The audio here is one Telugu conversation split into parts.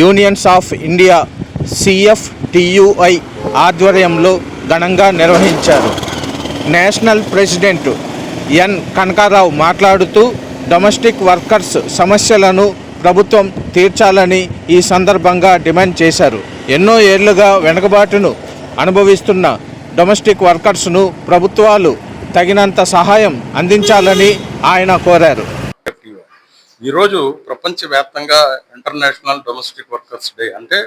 యూనియన్స్ ఆఫ్ ఇండియా సిఎఫ్టియుఐ ఆధ్వర్యంలో ఘనంగా నిర్వహించారు. నేషనల్ ప్రెసిడెంట్ ఎన్ కనకారావు మాట్లాడుతూ డొమెస్టిక్ వర్కర్స్ సమస్యలను ప్రభుత్వం తీర్చాలని ఈ సందర్భంగా డిమాండ్ చేశారు. ఎన్నో ఏళ్ళుగా వెనుకబాటును అనుభవిస్తున్న డొమెస్టిక్ వర్కర్స్ను ప్రభుత్వాలు తగినంత సహాయం అందించాలని ఆయన కోరారు. ఈరోజు ప్రపంచవ్యాప్తంగా ఇంటర్నేషనల్ డొమెస్టిక్ వర్కర్స్ డే అంటే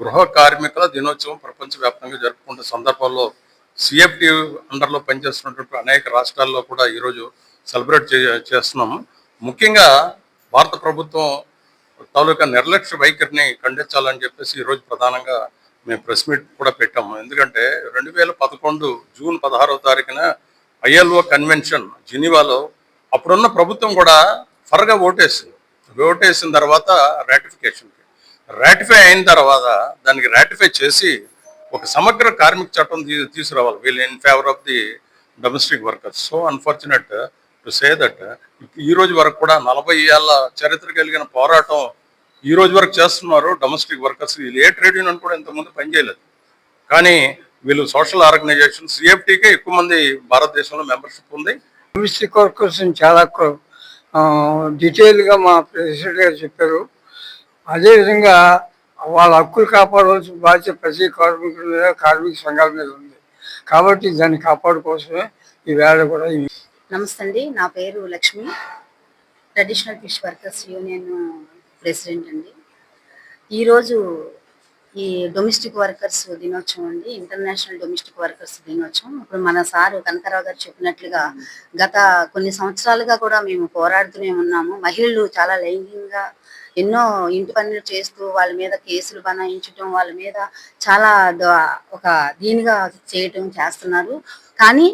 గృహ కార్మికుల దినోత్సవం ప్రపంచవ్యాప్తంగా జరుపుకునే సందర్భంలో సిఎఫ్టి అండర్లో పనిచేస్తున్నటువంటి అనేక రాష్ట్రాల్లో కూడా ఈరోజు సెలబ్రేట్ చే చేస్తున్నాము ముఖ్యంగా భారత ప్రభుత్వం తాలూకా నిర్లక్ష్య వైఖరిని ఖండించాలని చెప్పేసి ఈరోజు ప్రధానంగా మేము ప్రెస్ మీట్ కూడా పెట్టాము ఎందుకంటే రెండు వేల పదకొండు జూన్ పదహారవ తారీఖున ఐఎల్ఓ కన్వెన్షన్ జినీవాలో అప్పుడున్న ప్రభుత్వం కూడా ఫర్గా ఓటేసింది. ఓటేసిన తర్వాత రాటిఫికేషన్కి రాటిఫై అయిన తర్వాత దానికి రాటిఫై చేసి ఒక సమగ్ర కార్మిక చట్టం తీ తీసుకురావాలి. వీళ్ళు in favour of the domestic workers so unfortunate to say that ఈ రోజు వరకు కూడా నలభై ఏళ్ళ చరిత్ర కలిగిన పోరాటం ఈ రోజు వరకు చేస్తున్నారు డొమెస్టిక్ వర్కర్స్ వీళ్ళు ఏ ట్రేడ్ యూనియన్ కూడా ఇంతకుముందు పనిచేయలేదు కానీ వీళ్ళు సోషల్ ఆర్గనైజేషన్ సిఎఫ్టీకే ఎక్కువ మంది భారతదేశంలో మెంబర్షిప్ ఉంది. డొమెస్టిక్ వర్కర్స్ చాలా డీటెయిల్గా మా ప్రెసిడెంట్ గారు చెప్పారు. అదేవిధంగా వాళ్ళ హక్కులు కాపాడవలసిన బాధ్యత ప్రతి కార్మికుల మీద కార్మిక సంఘాల మీద ఉంది. కాబట్టి దాన్ని కాపాడుకోసమే ఈ వేళ కూడా నమస్తే అండి నా పేరు Lakshmi. Traditional fish workers union president అండి. ఈరోజు ఈ డొమెస్టిక్ వర్కర్స్ దినోత్సవం అండి ఇంటర్నేషనల్ డొమెస్టిక్ వర్కర్స్ దినోత్సవం. ఇప్పుడు మన సారు కనకరావు గారు చెప్పినట్లుగా గత కొన్ని సంవత్సరాలుగా కూడా మేము పోరాడుతూనే ఉన్నాము. మహిళలు చాలా లైంగికంగా ఎన్నో ఇంటి పనులు చేస్తూ వాళ్ళ మీద కేసులు బనాయించడం వాళ్ళ మీద చాలా ఒక దీనిగా చేయటం చేస్తున్నారు. కానీ